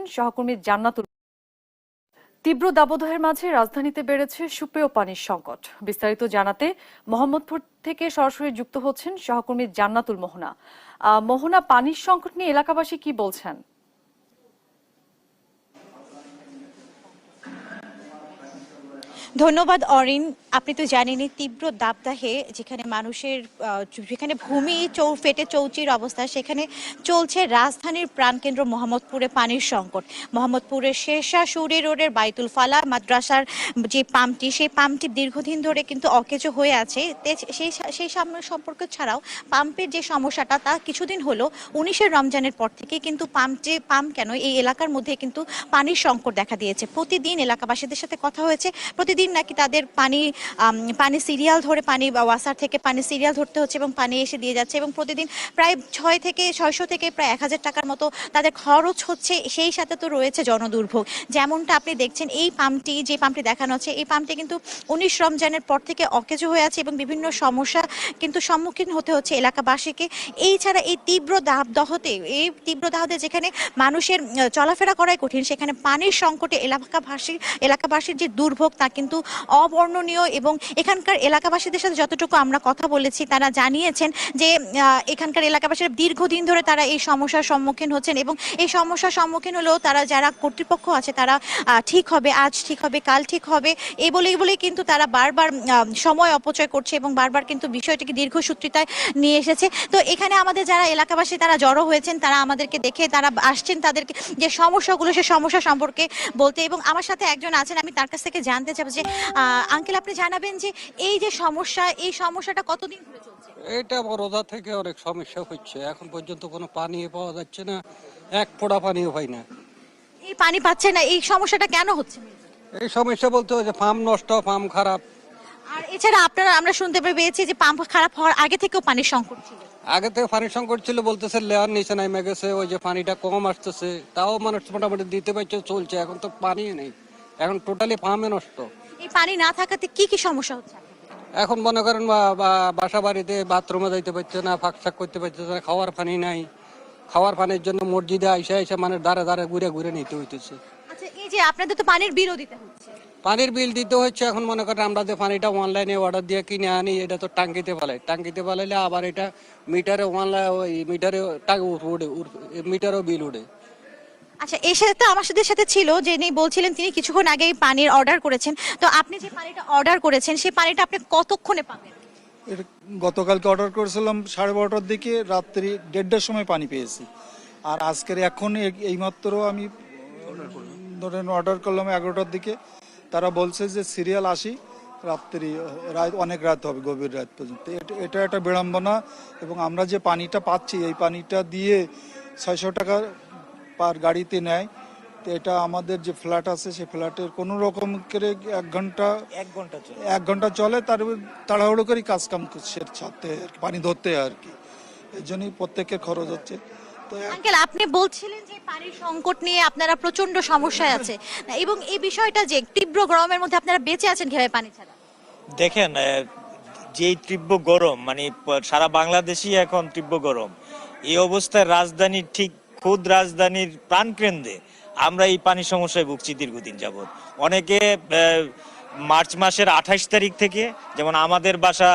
হচ্ছেন সহকর্মী জান্নাতুল তীব্র দাবদাহের মাঝে রাজধানীতে বেড়েছে সুপেয় পানির সংকট। বিস্তারিত জানাতে মোহাম্মদপুর থেকে সরাসরি যুক্ত হচ্ছেন সহকর্মী জান্নাতুল মোহনা। মোহনা, পানির সংকট নিয়ে এলাকাবাসী কি বলছেন? ধন্যবাদ, অরিন। আপনি তো জানেনই তীব্র দাবদাহে যেখানে মানুষের যেখানে ভূমি চৌ, ফেটে চৌচির অবস্থা, সেখানে চলছে রাজধানীর প্রাণকেন্দ্র মোহাম্মদপুরে পানির সংকট। মোহাম্মদপুরের শেরশাহ সুরি রোডের বাইতুল ফালা মাদ্রাসার যে পাম্পটি, সেই পাম্পটি দীর্ঘদিন ধরে কিন্তু অকেজো হয়ে আছে। সেই সেই সাম- সম্পর্ক ছাড়াও পাম্পের যে সমস্যাটা, তা কিছুদিন হলো উনিশে রমজানের পর থেকে কিন্তু পাম্প যে, পাম্প কেন, এই এলাকার মধ্যে কিন্তু পানির সংকট দেখা দিয়েছে। প্রতিদিন এলাকাবাসীদের সাথে কথা হয়েছে, প্রতিদিন নাকি তাদের পানি পানি সিরিয়াল ধরে পানি ওয়াসার থেকে পানি সিরিয়াল ধরতে হচ্ছে এবং পানি এসে দিয়ে যাচ্ছে এবং প্রতিদিন প্রায় ছয় থেকে ছয়শো থেকে প্রায় এক হাজার টাকার মতো তাদের খরচ হচ্ছে। সেই সাথে তো রয়েছে জনদুর্ভোগ। যেমনটা আপনি দেখছেন, এই পাম্পটি, যে পাম্পটি দেখানো হচ্ছে এই পাম্পটি কিন্তু উনিশ রমজানের পর থেকে অকেজো হয়ে আছে এবং বিভিন্ন সমস্যা কিন্তু সম্মুখীন হতে হচ্ছে এলাকাবাসীকে। এই ছাড়া এই তীব্র দাবদহতে, এই তীব্র দাহতে যেখানে মানুষের চলাফেরা করাই কঠিন, সেখানে পানির সংকটে এলাকাবাসী, এলাকাবাসীর যে দুর্ভোগ তা কিন্তু অবর্ণনীয় এবং এখানকার এলাকাবাসীদের সাথে যতটুকু আমরা কথা বলেছি, তারা জানিয়েছেন যে এখানকার এলাকাবাসীরা দীর্ঘদিন ধরে তারা এই সমস্যার সম্মুখীন হচ্ছেন এবং এই সমস্যার সম্মুখীন হলেও তারা যারা কর্তৃপক্ষ আছে, তারা ঠিক হবে, আজ ঠিক হবে, কাল ঠিক হবে এই বলেই বলেই কিন্তু তারা বারবার সময় অপচয় করছে এবং বারবার কিন্তু বিষয়টিকে দীর্ঘসূত্রিতায় নিয়ে এসেছে। তো এখানে আমাদের যারা এলাকাবাসী তারা জড়ো হয়েছেন, তারা আমাদেরকে দেখে তারা আসছেন তাদেরকে যে সমস্যাগুলো, সে সমস্যা সম্পর্কে বলতে এবং আমার সাথে একজন আছেন, আমি তার কাছ থেকে জানতে চাবো যে আঙ্কেল আপনি জানাবেন যে এই যে সমস্যা এই সমস্যাটা কতদিন ধরে চলছে? এটা বড়দা থেকে অনেক সমস্যা হচ্ছে। এখন পর্যন্ত কোনো পানি পাওয়া যাচ্ছে না এক ফোঁটা পানিও হয় না। এই পানি পাচ্ছে না এই সমস্যাটা কেন হচ্ছে? এই সমস্যা বলতে হচ্ছে পাম্প নষ্ট পাম্প খারাপ। আর এছাড়া আপনারা আমরা শুনতে পেয়েছি যে পাম্প খারাপ হওয়ার আগে থেকেও পানির সংকট ছিল। আগে থেকে পানির সংকট ছিল বলতেছে লেয়ার নিচে নামে গেছে ওই যে পানিটা কম আসতেছে। তাও মানুষ মোটামুটি দিতে পারছে চলছে। এখন তো পানি নেই। এখন টোটালি পাম্পে নষ্ট। এই পানি না থাকাতে কি কি সমস্যা হচ্ছে? এখন মনে করেন বাসা বাড়িতে বাথরুমে যাইতে পারছে না ফাঁক শাক করতে পারছে না খাওয়ার পানি নাই। খাওয়ার পানির জন্য মসজিদে আইসা আইসা মানে দাঁড়ে দাঁড়ে ঘুরে ঘুরে নিতে হইতেছে। আচ্ছা এই যে আপনাদের তো পানির বিলও দিতে হচ্ছে। পানির বিল দিতে হচ্ছে এখন মনে করেন আমরা যে পানিটা অনলাইনে অর্ডার দিয়ে কিনে আনি এটা তো টাঙ্কিতে পালাই টাঙ্কিতে পালাইলে আবার এটা মিটারে অনলাইন মিটারে মিটারও বিল উঠে। আচ্ছা এর সাথে তো আমার সাথে সাথে ছিল যে যিনি বলছিলেন তিনি কিছুক্ষণ আগেই পানির অর্ডার করেছেন। তো আপনি যে পানিটা অর্ডার করেছেন, সেই পানিটা আপনি কতক্ষণে পাবেন? গতকালকে অর্ডার করেছিলাম সাড়ে বারোটার দিকে, রাত্রি দেড়টার সময় পানি পেয়েছি। আর আজকের এখন এই- এইমাত্র আমি ধরেন অর্ডার করলাম এগারোটার দিকে। তারা বলছে যে সিরিয়াল আসি, রাত্রি, রাত, অনেক রাত হবে, গভীর রাত পর্যন্ত। এটা একটা বিড়ম্বনা এবং আমরা যে পানিটা পাচ্ছি, এই পানিটা দিয়ে ছয়শো টাকা পার গাড়িতে নেয় তো এটা আমাদের যে ফ্ল্যাট আছে সেই ফ্ল্যাটের কোনো রকম করে এক ঘণ্টা এক ঘণ্টা চলে। এক ঘণ্টা চলে তার তাড়াহুড়ো করে কাজ কাম ছাড়তে আর কি, পানি ধরতে হয় আর কি। এই জন্যই প্রত্যেকের খরচ হচ্ছে। তো এক- আঙ্কেল আপনি বলছিলেন যে পানির সংকট নিয়ে আপনারা প্রচণ্ড সমস্যায় আছে। এবং এই বিষয়টা যে তীব্র গরমের মধ্যে আপনারা বেঁচে আছেন কীভাবে পানি ছাড়া? দেখেন আহ, যেই তীব্র গরম মানে প- সারা বাংলাদেশই এখন তীব্র গরম। এই অবস্থায় রাজধানীর ঠিক খুদ রাজধানীর প্রাণকেন্দ্রে আমরা এই পানি সমস্যায় ভুগছি দীর্ঘদিন যাবৎ। অনেকে মার্চ মাসের আঠাশ তারিখ থেকে, যেমন আমাদের বাসা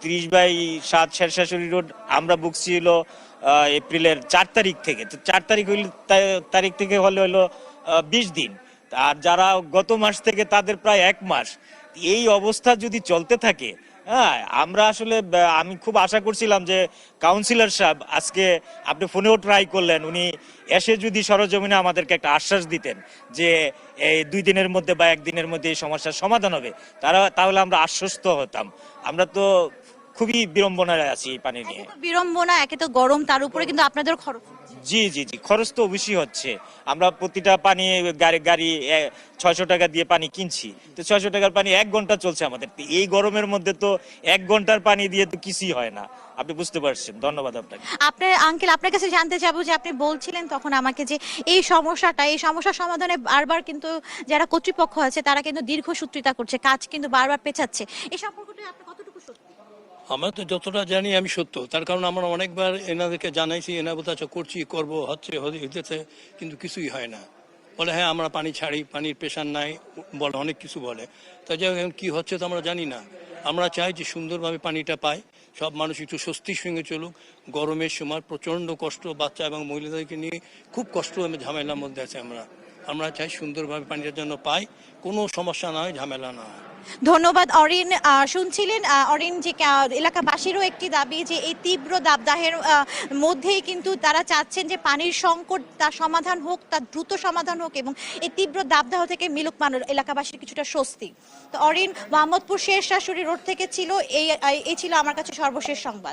ত্রিশ বাই সাত শেরশাশুড়ি রোড, আমরা ভুগছি হলো এপ্রিলের চার তারিখ থেকে। তো চার তারিখ হইল তারিখ থেকে হলে হলো বিশ দিন। আর যারা গত মাস থেকে তাদের প্রায় এক মাস। এই অবস্থা যদি চলতে থাকে হ্যাঁ আমরা আসলে আমি খুব আশা করছিলাম যে কাউন্সিলর সাহেব আজকে আপনি ফোনেও ট্রাই করলেন, উনি এসে যদি সরজমিনে আমাদেরকে একটা আশ্বাস দিতেন যে এই দুই দিনের মধ্যে বা একদিনের মধ্যে এই সমস্যার সমাধান হবে, তারা, তাহলে আমরা আশ্বস্ত হতাম আমরা তো খুবই বিড়ম্বনায় আছি এই পানি নিয়ে বিড়ম্বনা, একে তো গরম, তার উপরে কিন্তু আপনাদের খরচ। জি জি জি, খরচ তো অবশ্যই হচ্ছে। আমরা প্রতিটা পানি, গাড়ি গাড়ি ছয়শো টাকা দিয়ে পানি কিনছি। তো ছয়শো টাকার পানি এক ঘণ্টা চলছে আমাদের। এই গরমের মধ্যে তো এক ঘণ্টার পানি দিয়ে তো কিছুই হয় না। আপনি বুঝতে পারছেন। ধন্যবাদ আপনাকে। আপনার আঙ্কেল আপনার কাছে জানতে চাবো যে আপনি বলছিলেন তখন আমাকে যে এই সমস্যাটা, এই সমস্যার সমাধানে বারবার কিন্তু যারা কর্তৃপক্ষ আছে, তারা কিন্তু দীর্ঘসূত্রিতা করছে, কাজ কিন্তু বারবার পেছাচ্ছে। এই আমরা তো যতটা জানি আমি সত্য। তার কারণ আমরা অনেকবার এনাদেরকে জানাইছি এনার বোধ করছি, করব, হচ্ছে হইতেছে, কিন্তু কিছুই হয় না। বলে হ্যাঁ আমরা পানি ছাড়ি, পানির প্রেশার নাই, বলে, অনেক কিছু বলে। তা যাই হোক কি হচ্ছে তো আমরা জানি না। আমরা চাই যে সুন্দরভাবে পানিটা পাই, সব মানুষ একটু স্বস্তির সঙ্গে চলুক। গরমের সময় প্রচণ্ড কষ্ট বাচ্চা এবং মহিলাদেরকে নিয়ে খুব কষ্ট ঝামেলার মধ্যে আছে আমরা। আমরা চাই সুন্দরভাবে পানিটার জন্য পাই। কোনো সমস্যা না হয় ঝামেলা না হয় ধন্যবাদ, অরিন। শুনছিলেন অরিন, যে এলাকাবাসীরও একটি দাবি যে এই তীব্র দাবদাহের মধ্যেই কিন্তু তারা চাচ্ছেন যে পানির সংকট তার সমাধান হোক, তার দ্রুত সমাধান হোক এবং এই তীব্র দাবদাহ থেকে মিলুক মানুষ, এলাকাবাসীর কিছুটা স্বস্তি। তো অরিন, মোহাম্মদপুর শেষ শাশুড়ি রোড থেকে ছিল, এই এই ছিল আমার কাছে সর্বশেষ সংবাদ।